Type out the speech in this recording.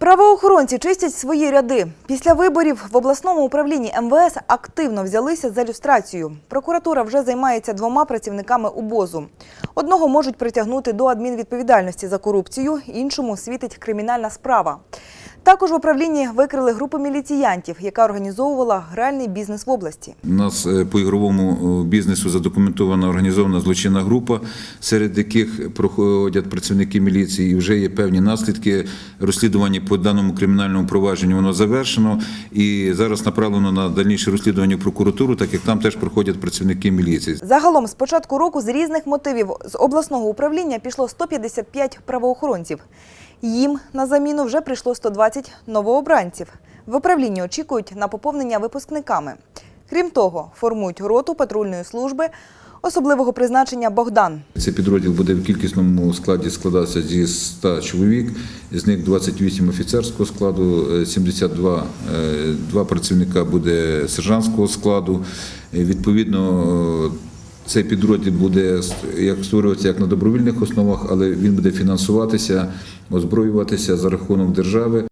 Правоохоронці чистять свої ряди. Після виборів в обласному управлінні МВС активно взялися за люстрацію. Прокуратура вже займається двома працівниками УБОЗу. Одного можуть притягнути до адмінвідповідальності за корупцію, іншому світить кримінальна справа. Також в управлінні викрили групу міліціянтів, яка організовувала гральний бізнес в області. У нас е, по ігровому е, бізнесу задокументована організована злочинна група, серед яких проходять працівники міліції, і вже є певні наслідки. Розслідування по даному кримінальному провадженню воно завершено і зараз направлено на дальніше розслідування в прокуратуру, так як там теж проходять працівники міліції. Загалом з початку року з різних мотивів з обласного управління пішло 155 правоохоронців. Їм на заміну вже прийшло 120 новообранців. В управлінні очікують на поповнення випускниками. Крім того, формують роту патрульної служби особливого призначення Богдан. Цей підрозділ буде в кількісному складі складатися зі 100 чоловік, з них 28 офіцерського складу, е, 72 е, два працівника буде сержантського складу. Е, Відповідно, е, цей підрозділ буде як створюватися як на добровільних основах, але він буде фінансуватися, озброюватися за рахунок держави.